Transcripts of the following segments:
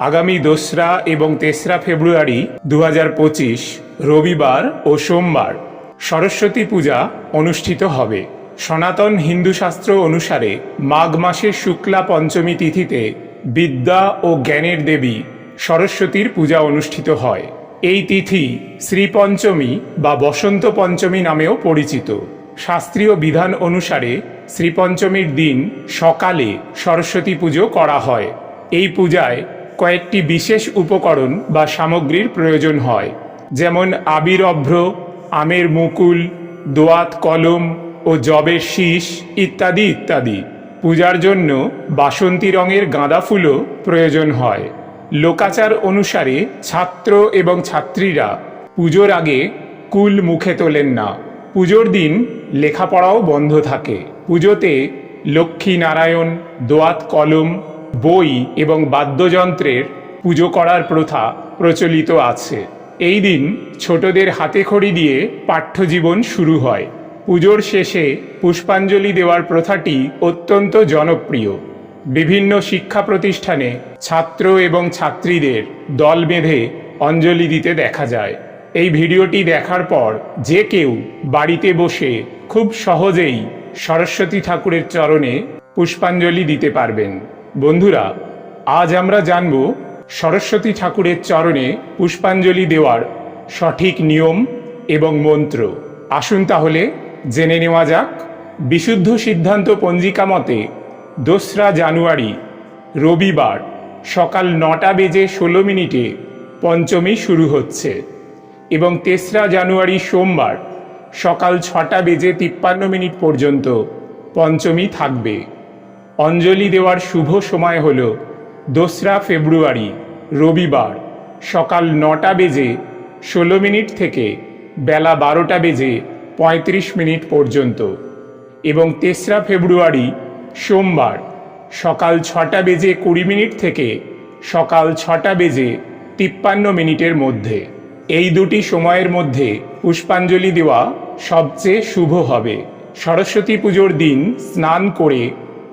আগামী দোসরা এবং তেসরা ফেব্রুয়ারি দু হাজার পঁচিশ, রবিবার ও সোমবার সরস্বতী পূজা অনুষ্ঠিত হবে। সনাতন হিন্দু শাস্ত্র অনুসারে মাঘ মাসের শুক্লা পঞ্চমী তিথিতে বিদ্যা ও জ্ঞানের দেবী সরস্বতীর পূজা অনুষ্ঠিত হয়। এই তিথি শ্রীপঞ্চমী বা বসন্ত পঞ্চমী নামেও পরিচিত। শাস্ত্রীয় বিধান অনুসারে শ্রীপঞ্চমীর দিন সকালে সরস্বতী পুজো করা হয়। এই পূজায় কয়েকটি বিশেষ উপকরণ বা সামগ্রীর প্রয়োজন হয়, যেমন আবির অভ্র, আমের মুকুল, দোয়াত কলম ও জবের শীষ ইত্যাদি ইত্যাদি। পূজার জন্য বাসন্তী রঙের গাঁদা ফুলও প্রয়োজন হয়। লোকাচার অনুসারে ছাত্র এবং ছাত্রীরা পুজোর আগে কুল মুখে তোলেন না। পুজোর দিন লেখাপড়াও বন্ধ থাকে। পুজোতে লক্ষ্মী নারায়ণ, দোয়াত কলম বই এবং বাদ্যযন্ত্রের পুজো করার প্রথা প্রচলিত আছে। এই দিন ছোটদের হাতে খড়ি দিয়ে পাঠ্যজীবন শুরু হয়। পুজোর শেষে পুষ্পাঞ্জলি দেওয়ার প্রথাটি অত্যন্ত জনপ্রিয়। বিভিন্ন শিক্ষা প্রতিষ্ঠানে ছাত্র এবং ছাত্রীদের দল বেঁধে অঞ্জলি দিতে দেখা যায়। এই ভিডিওটি দেখার পর যে কেউ বাড়িতে বসে খুব সহজেই সরস্বতী ঠাকুরের চরণে পুষ্পাঞ্জলি দিতে পারবেন। বন্ধুরা, আজ আমরা জানব সরস্বতী ঠাকুরের চরণে পুষ্পাঞ্জলি দেওয়ার সঠিক নিয়ম এবং মন্ত্র। আসুন তাহলে জেনে নেওয়া যাক, বিশুদ্ধ সিদ্ধান্ত পঞ্জিকা মতে দোসরা জানুয়ারি, রবিবার সকাল নটা বেজে ষোলো মিনিটে পঞ্চমী শুরু হচ্ছে এবং তেসরা জানুয়ারি সোমবার সকাল ছটা বেজে তিপ্পান্ন মিনিট পর্যন্ত পঞ্চমী থাকবে। অঞ্জলি দেওয়ার শুভ সময় হল দোসরা ফেব্রুয়ারি, রবিবার, সকাল নটা বেজে ষোলো মিনিট থেকে বেলা বারোটা বেজে পঁয়ত্রিশ মিনিট পর্যন্ত এবং তেসরা ফেব্রুয়ারি, সোমবার, সকাল ছটা বেজে কুড়ি মিনিট থেকে সকাল ছটা বেজে তিপ্পান্ন মিনিটের মধ্যে। এই দুটি সময়ের মধ্যে পুষ্পাঞ্জলি দেওয়া সবচেয়ে শুভ হবে। সরস্বতী পুজোর দিন স্নান করে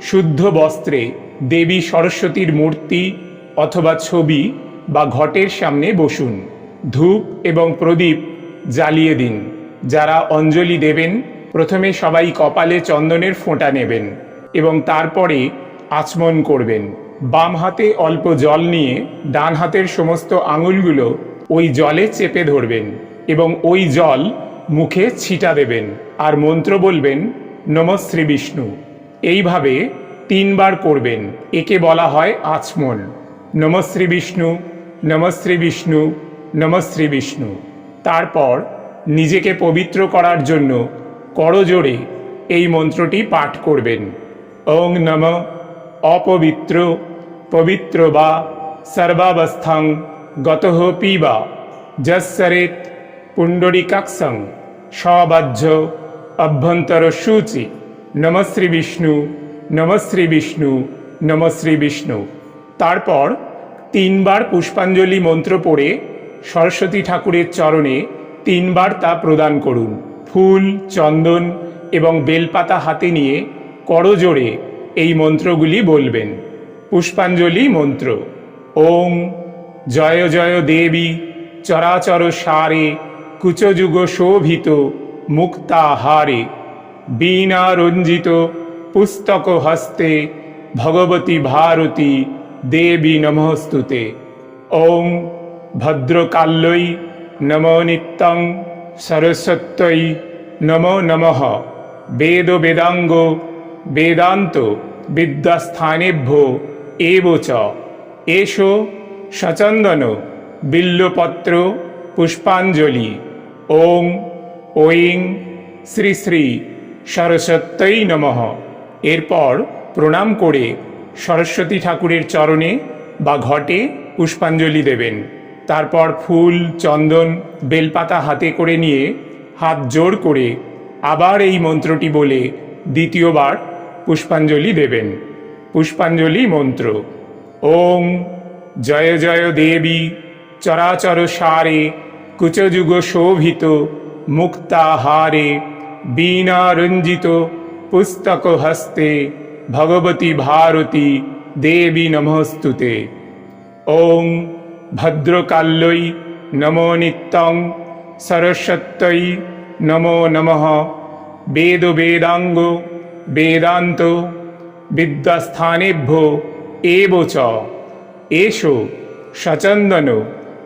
শুদ্ধ বস্ত্রে দেবী সরস্বতীর মূর্তি অথবা ছবি বা ঘটের সামনে বসুন, ধূপ এবং প্রদীপ জ্বালিয়ে দিন। যারা অঞ্জলি দেবেন, প্রথমে সবাই কপালে চন্দনের ফোঁটা নেবেন এবং তারপরে আচমন করবেন। বাম হাতে অল্প জল নিয়ে ডান হাতের সমস্ত আঙুলগুলো ওই জলে চেপে ধরবেন এবং ওই জল মুখে ছিটা দেবেন। আর মন্ত্র বলবেন নম শ্রী বিষ্ণু। এইভাবে তিনবার করবেন। একে বলা হয় আচমন নমশ্রী বিষ্ণু নমশ্রী বিষ্ণু নমশ্রী বিষ্ণু। তারপর নিজেকে পবিত্র করার জন্য করজোড়ে এই মন্ত্রটি পাঠ করবেন। ওং নম, অপবিত্র, পবিত্র বা সর্বাবস্থাং গতহ পিবা যসরেত পুণ্ডরিকাক্ষং সবাহ্য অভ্যন্তর সূচি নমশ্রী বিষ্ণু নমশ্রী বিষ্ণু নমশ্রী বিষ্ণু। তারপর তিনবার পুষ্পাঞ্জলি মন্ত্র পড়ে সরস্বতী ঠাকুরের চরণে তিনবার তা প্রদান করুন। ফুল, চন্দন এবং বেলপাতা হাতে নিয়ে করজোড়ে এই মন্ত্রগুলি বলবেন। পুষ্পাঞ্জলি মন্ত্র, ওং জয় জয় দেবী চরাচর সারে কুচযুগ শোভিত মুক্তাহারে। বীণা রঞ্জিত পুস্তক হস্তে ভগবতী ভারতী দেবী নমস্তুতে। ওং ভদ্রকাল্যৈ নম নিত্যং সরস্বত্যৈ নমো নমঃ। বেদ বেদাঙ্গ বেদান্ত বিদ্যাস্থানেভ্য এব চ। এষো সচন্দন বিল্লপত্র পুষ্পাঞ্জলি। ওং ওইং শ্রী শ্রী সরস্বত্যই নমঃ। এরপর প্রণাম করে সরস্বতী ঠাকুরের চরণে বা ঘটে পুষ্পাঞ্জলি দেবেন। তারপর ফুল, চন্দন, বেলপাতা হাতে করে নিয়ে হাত জোর করে আবার এই মন্ত্রটি বলে দ্বিতীয়বার পুষ্পাঞ্জলি দেবেন। পুষ্পাঞ্জলি মন্ত্র। ওং জয় জয় দেবী চরাচর সারে কুচযুগ শোভিত মুক্তাহারে বীণা রঞ্জিত পুস্তক হস্তে ভগবতী ভারতী দেবী নমস্তুতে। ওং ভদ্রকাল্যই নমো নিত্যং সরস্বত্যই নমো নমঃ। বেদ বেদাঙ্গ বেদান্ত বিদ্যাস্থানেভ্য এব চ। এষো সচন্দন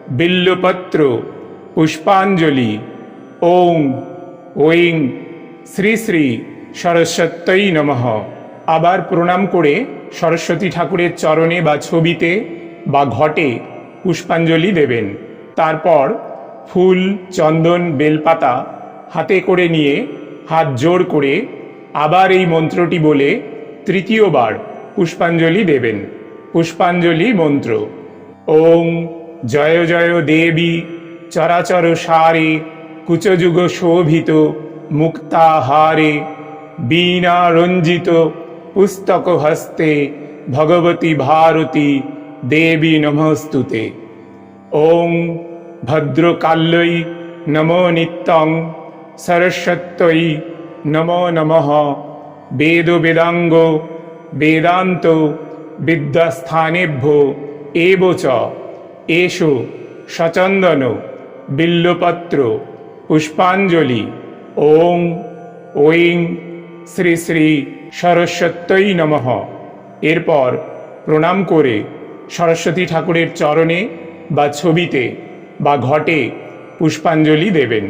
বিল্লপত্র পুষ্পাঞ্জলি। ওং ওং শ্রী শ্রী সরস্বত্যই নমঃ। আবার প্রণাম করে সরস্বতী ঠাকুরের চরণে বা ছবিতে বা ঘটে পুষ্পাঞ্জলি দেবেন। তারপর ফুল, চন্দন, বেলপাতা হাতে করে নিয়ে হাত জোড় করে আবার এই মন্ত্রটি বলে তৃতীয়বার পুষ্পাঞ্জলি দেবেন। পুষ্পাঞ্জলি মন্ত্র। ওং জয় জয় দেবী, চরাচর সারে, কুচযুগ শোভিত মুক্তাহারে বীণা রঞ্জিত পুস্তক হস্তে ভগবতী ভারতী দেবী নমস্তুতে। ওং ভদ্রকাল্যই নমো নিত্যং সরস্বত্যই নমো নমঃ। বেদ বেদাঙ্গ বেদান্ত বিদ্যাস্থানেভ্য এব চ। সচন্দন, বিল্লপত্র, পুষ্পাঞ্জলি। ওং ওং শ্রী শ্রী সরস্বত্যই নমঃ। এরপর প্রণাম করে সরস্বতী ঠাকুরের চরণে বা ছবিতে বা ঘটে পুষ্পাঞ্জলি দেবেন।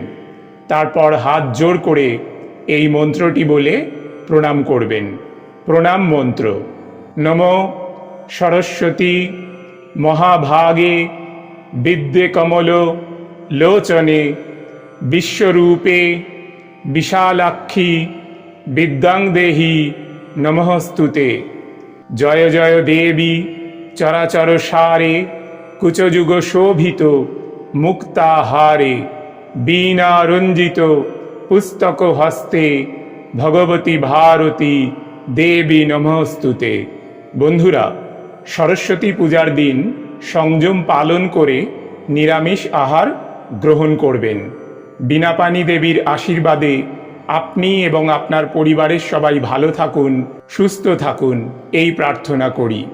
তারপর হাত জোর করে এই মন্ত্রটি বলে প্রণাম করবেন। প্রণাম মন্ত্র। নম সরস্বতী মহাভাগে বিদ্যে কমল লোচনে বিশ্বরূপে বিশালাক্ষী বিদ্যাং দেহি নমস্তুতে। জয় জয় দেবী চরাচর সারে কুচযুগ শোভিত মুক্তাহারে বীণা রঞ্জিত পুস্তক হস্তে ভগবতী ভারতী দেবী নমস্তুতে। বন্ধুরা, সরস্বতী পূজার দিন সংযম পালন করে নিরামিষ আহার গ্রহণ করবেন। বিনাপানি দেবীর আশীর্বাদে আপনি এবং আপনার পরিবারের সবাই ভালো থাকুন, সুস্থ থাকুন, এই প্রার্থনা করি।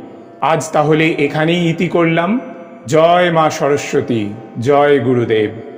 আজ তাহলে এখানেই ইতি করলাম। জয় মা সরস্বতী, জয় গুরুদেব।